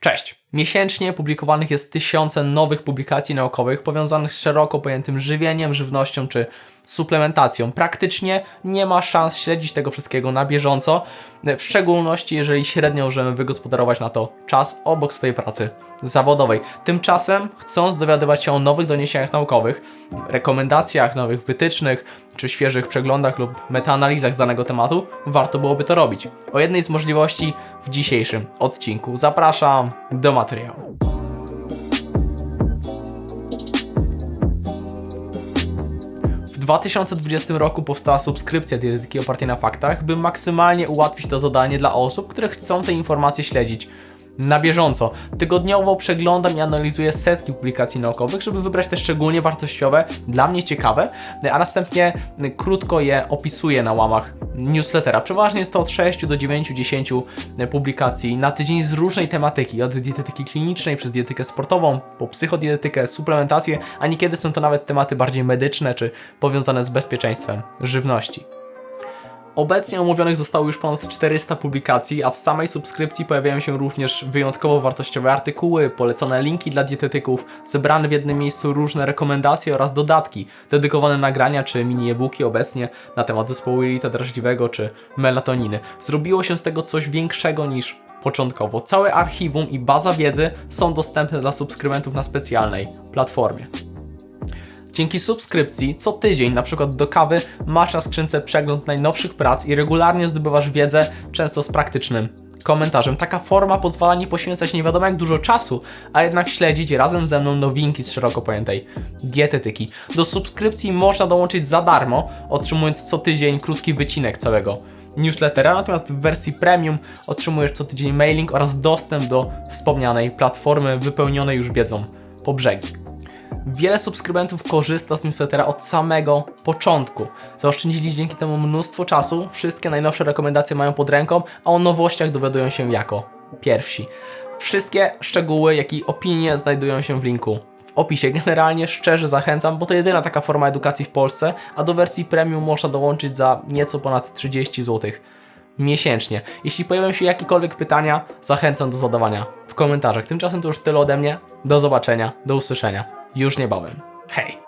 Cześć! Miesięcznie publikowanych jest tysiące nowych publikacji naukowych powiązanych z szeroko pojętym żywieniem, żywnością czy suplementacją. Praktycznie nie ma szans śledzić tego wszystkiego na bieżąco, w szczególności jeżeli średnio możemy wygospodarować na to czas obok swojej pracy zawodowej. Tymczasem, chcąc dowiadywać się o nowych doniesieniach naukowych, rekomendacjach, nowych wytycznych czy świeżych przeglądach lub metaanalizach z danego tematu, warto byłoby to robić. O jednej z możliwości w dzisiejszym odcinku. Zapraszam do materiału. W 2020 roku powstała subskrypcja dietetyki opartej na faktach, by maksymalnie ułatwić to zadanie dla osób, które chcą te informacje śledzić na bieżąco. Tygodniowo przeglądam i analizuję setki publikacji naukowych, żeby wybrać te szczególnie wartościowe, dla mnie ciekawe, a następnie krótko je opisuję na łamach newslettera. Przeważnie jest to od 6 do 9, 10 publikacji na tydzień z różnej tematyki, od dietetyki klinicznej przez dietetykę sportową, po psychodietetykę, suplementację, a niekiedy są to nawet tematy bardziej medyczne czy powiązane z bezpieczeństwem żywności. Obecnie omówionych zostało już ponad 400 publikacji, a w samej subskrypcji pojawiają się również wyjątkowo wartościowe artykuły, polecone linki dla dietetyków, zebrane w jednym miejscu różne rekomendacje oraz dodatki, dedykowane nagrania czy mini e-booki obecnie na temat zespołu jelita drażliwego czy melatoniny. Zrobiło się z tego coś większego niż początkowo. Całe archiwum i baza wiedzy są dostępne dla subskrybentów na specjalnej platformie. Dzięki subskrypcji co tydzień, na przykład do kawy, masz na skrzynce przegląd najnowszych prac i regularnie zdobywasz wiedzę, często z praktycznym komentarzem. Taka forma pozwala nie poświęcać nie wiadomo jak dużo czasu, a jednak śledzić razem ze mną nowinki z szeroko pojętej dietetyki. Do subskrypcji można dołączyć za darmo, otrzymując co tydzień krótki wycinek całego newslettera, natomiast w wersji premium otrzymujesz co tydzień mailing oraz dostęp do wspomnianej platformy wypełnionej już wiedzą po brzegi. Wiele subskrybentów korzysta z newslettera od samego początku. Zaoszczędzili dzięki temu mnóstwo czasu, wszystkie najnowsze rekomendacje mają pod ręką, a o nowościach dowiadują się jako pierwsi. Wszystkie szczegóły, jak i opinie znajdują się w linku w opisie. Generalnie szczerze zachęcam, bo to jedyna taka forma edukacji w Polsce, a do wersji premium można dołączyć za nieco ponad 30 zł miesięcznie. Jeśli pojawią się jakiekolwiek pytania, zachęcam do zadawania w komentarzach. Tymczasem to już tyle ode mnie. Do zobaczenia, do usłyszenia już niebawem. Hej!